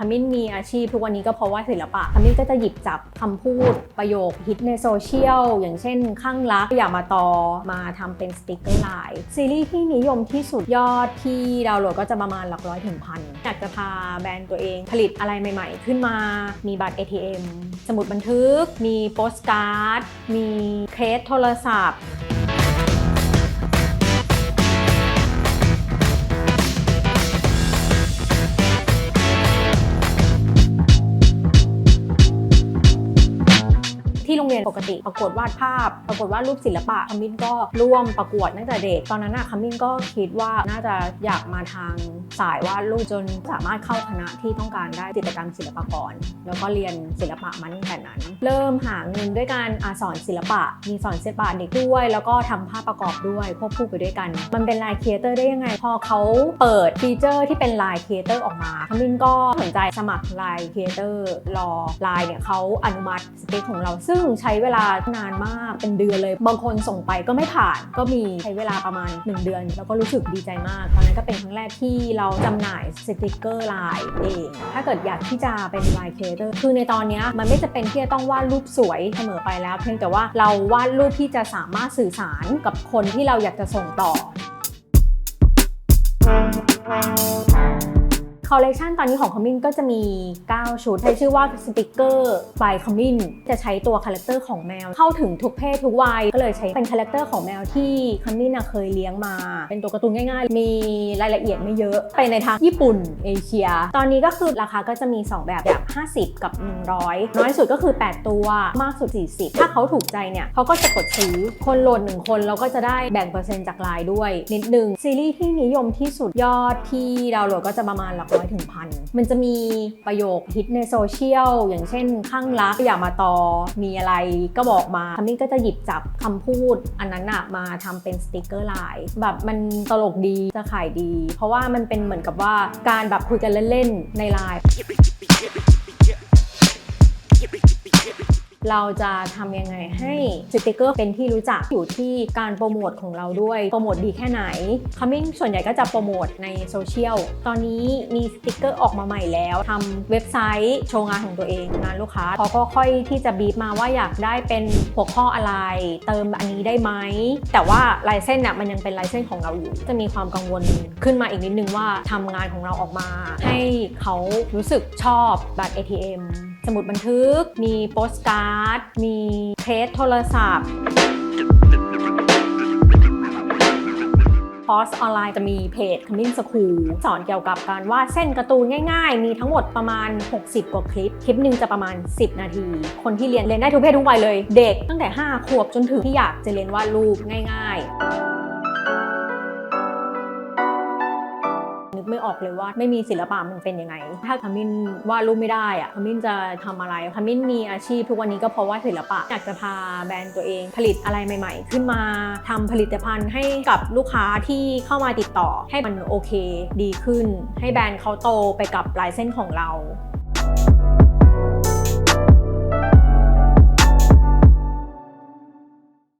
ขมิ้นมีอาชีพทุกวันนี้ก็เพราะว่าศิลปะขมิ้นก็จะหยิบจับคำพูดประโยคฮิตในโซเชียล อย่างเช่นข้างรักอย่ามาตอมาทำเป็นสติกเกอร์ไลน์ซีรีส์ที่นิยมที่สุดยอดที่ดาวน์โหลดก็จะประมาณหลักร้อยถึงพันอยากจะพาแบรนด์ตัวเองผลิตอะไรใหม่ๆ ขึ้นมา มีบัตร ATM สมุดบันทึก มีโปสการ์ด มีเคสโทรศัพท์ โรงเรียนปกติ ประกวดวาดภาพ ประกวดวาดรูปศิลปะคามินก็ร่วมประกวดตั้งแต่เด็ก ตอนนั้นอะคามินก็คิดว่าน่าจะอยากมาทางสายวาดรูปจนสามารถเข้าคณะที่ต้องการได้จิตรกรรมศิลปากร แล้วก็เรียนศิลปะมาตั้งแต่นั้น เริ่มหาเงินด้วยการอาสอนศิลปะ มีสอนศิลปะเด็กด้วย แล้วก็ทำภาพประกอบด้วยควบคู่ไปด้วยกัน มันเป็นลายครีเอเตอร์ได้ยังไง พอเขาเปิดฟีเจอร์ที่เป็นลายครีเอเตอร์ออกมาคามินก็สนใจสมัครลายครีเอเตอร์รอลายเนี่ยเขาอนุมัติสเปคของเราซึ่งใช้เวลานานมากเป็นเดือนเลย บางคนส่งไปก็ไม่ผ่านก็มีใช้เวลาประมาณ 1 เดือน แล้วก็รู้สึกดีใจมาก ตอนนั้นก็เป็นครั้งแรกที่เราจำหน่ายสติกเกอร์ลายเอง ถ้าเกิดอยากที่จะเป็นลายครีเอเตอร์คือในตอนนี้มันไม่จะเป็นที่จะต้องวาดรูปสวยเสมอไปแล้ว เพียงแต่ว่าเราวาดรูปที่จะสามารถสื่อสารกับคนที่เราอยากจะส่งต่อ คอลเลกชันตอนนี้ของคอมมินก็จะมี 9 ชุด ใช้ชื่อว่าสติกเกอร์ by คอมมินจะใช้ตัวคาแรคเตอร์ของแมว เข้าถึงทุกเพศทุกวัย ก็เลยใช้เป็นคาแรคเตอร์ของแมวที่คอมมินเคยเลี้ยงมา เป็นตัวการ์ตูนง่ายๆ มีรายละเอียดไม่เยอะ ไปในทางญี่ปุ่นเอเชีย ตอนนี้ก็คือราคาก็จะมี 2 แบบแบบ 50 กับ 100 น้อยสุดก็คือ 8 ตัวมากสุด 40 ถ้าเขาถูกใจเนี่ยเขาก็จะกดซื้อคนโหลด1คนเราก็จะได้แบ่งเปอร์เซ็นต์จากรายด้วยนิดนึงซีรีส์ที่นิยมที่สุดยอดที่ดาวน์โหลดก็จะประมาณหลัก้อยถึงพันมันจะมีประโยคฮิตในโซเชียลอย่างเช่นข้างรักอย่ามาตอมีอะไรก็บอกมาคามิ่ก็จะหยิบจับคำพูด อันนั้นอะมาทำเป็นสติกเกอร์ไลน์แบบมันตลกดีจะขายดี เพราะว่ามันเป็นเหมือนกับว่าการแบบคุยกันเล่นๆในไลน์ เราจะทำยังไงให้สติกเกอร์เป็นที่รู้จักอยู่ที่การโปรโมทของเราด้วย โปรโมทดีแค่ไหนคัมมิ่งส่วนใหญ่ก็จะโปรโมทในโซเชียล ตอนนี้มีสติกเกอร์ออกมาใหม่แล้วทำเว็บไซต์โชว์งานของตัวเองงานลูกค้าเขาก็ค่อยที่จะบีบมาว่าอยากได้เป็นหัวข้ออะไร เติมอันนี้ได้ไหม แต่ว่าลายเส้นน่ะมันยังเป็นลายเส้นของเราอยู่ จะมีความกังวลขึ้นมาอีกนิดนึงว่าทำงานของเราออกมา ให้เขารู้สึกชอบบัตร ATM สมุดบันทึก มีโปสการ์ด มีเคสโทรศัพท์คอร์สออนไลน์จะมีเพจ Coming School สอนเกี่ยวกับการวาดเส้นการ์ตูนง่ายๆ มีทั้งหมดประมาณ 60 กว่าคลิป คลิปหนึ่งจะประมาณ 10 นาที คนที่เรียนเรียนได้ทุกเพศทุกวัยเลย เด็กตั้งแต่ 5 ขวบจนถึงที่อยากจะเรียนวาดรูปง่าย ๆ ไม่ออกเลยว่าไม่มีศิลปะมันเป็นยังไง ถ้าขมินวาดรูปไม่ได้อะขมินจะทำอะไรขมินมีอาชีพทุกวันนี้ก็เพราะว่าศิลปะอยากจะพาแบรนด์ตัวเองผลิตอะไรใหม่ ๆ ขึ้นมาทำผลิตภัณฑ์ให้กับลูกค้าที่เข้ามาติดต่อให้มันโอเค ดีขึ้น ให้แบรนด์เขาโตไปกับลายเส้นของเรา